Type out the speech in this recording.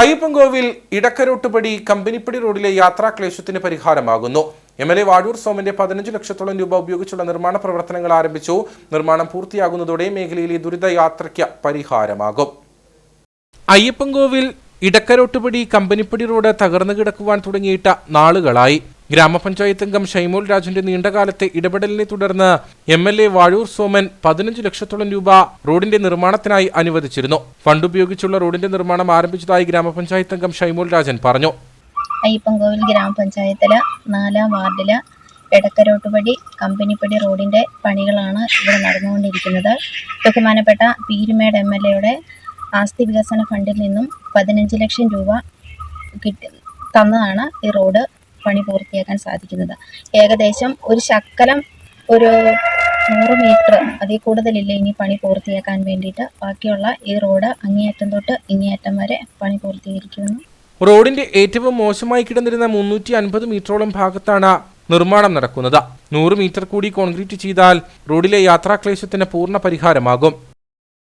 അയ്യപ്പൻകോവിൽ ഇടക്കരോട്ടുപടി കമ്പനിപ്പടി റോഡിലെ യാത്രാക്ലേശത്തിന് പരിഹാരമാകുന്നു. എം എൽ എ വാഴൂർ സോമന്റെ പതിനഞ്ച് ലക്ഷത്തോളം രൂപ ഉപയോഗിച്ചുള്ള നിർമ്മാണ പ്രവർത്തനങ്ങൾ ആരംഭിച്ചു. നിർമ്മാണം പൂർത്തിയാകുന്നതോടെ മേഖലയിലെ ദുരിതയാത്രയ്ക്ക് പരിഹാരമാകും. അയ്യപ്പൻകോവിൽ ഇടക്കരോട്ടുപടി കമ്പനിപ്പടി റോഡ് തകർന്നു കിടക്കുവാൻ തുടങ്ങിയിട്ട നാളുകളായി. ഗ്രാമപഞ്ചായത്ത് അംഗം ഷൈമോൾ രാജുവിന്റെ നീണ്ടകാലത്തെ ഇടപെടലിനെ തുടർന്ന് M L A Vazhoor Soman പതിനഞ്ച് ലക്ഷത്തോളം രൂപ റോഡിന്റെ നിർമ്മാണത്തിനായി അനുവദിച്ചിരുന്നു. ഫണ്ട് ഉപയോഗിച്ചുള്ള റോഡിന്റെ നിർമ്മാണം ആരംഭിച്ചതായി ഗ്രാമപഞ്ചായത്ത് അംഗം ഷൈമോൾ രാജൻ പറഞ്ഞു. അയ്യപ്പൻകോവിൽ ഗ്രാമപഞ്ചായത്തിൽ നാലാം വാർഡിൽ എടക്കരോട്ടുപടി കമ്പനിപ്പടി റോഡിന്റെ പണികളാണ് ഇവിടെ നടന്നുകൊണ്ടിരിക്കുന്നത്. ബഹുമാനപ്പെട്ട പീരുമേട് എം എൽ എയുടെ ആസ്തി വികസന ഫണ്ടിൽ നിന്നും പതിനഞ്ച് ലക്ഷം രൂപ കിട്ടി തന്നതാണ് ഈ റോഡ്. പണി പൂർത്തിയാക്കാൻ സാധിക്കുന്നത്. ഏകദേശം ഒരു ശക്കലം ഒരു നൂറ് മീറ്റർ അതിൽ കൂടുതലില്ല ഇനി പണി പൂർത്തിയാക്കാൻ വേണ്ടിയിട്ട്. ബാക്കിയുള്ള ഈ റോഡ് അങ്ങേയറ്റം തൊട്ട് ഇങ്ങേയറ്റം വരെ പണി പൂർത്തീകരിക്കുന്നു. റോഡിന്റെ ഏറ്റവും മോശമായി കിടന്നിരുന്ന മുന്നൂറ്റി അൻപത് മീറ്ററോളം ഭാഗത്താണ് നിർമ്മാണം നടക്കുന്നത്. നൂറ് മീറ്റർ കൂടി കോൺക്രീറ്റ് ചെയ്താൽ റോഡിലെ യാത്രാക്ലേശത്തിന് പൂർണ പരിഹാരമാകും.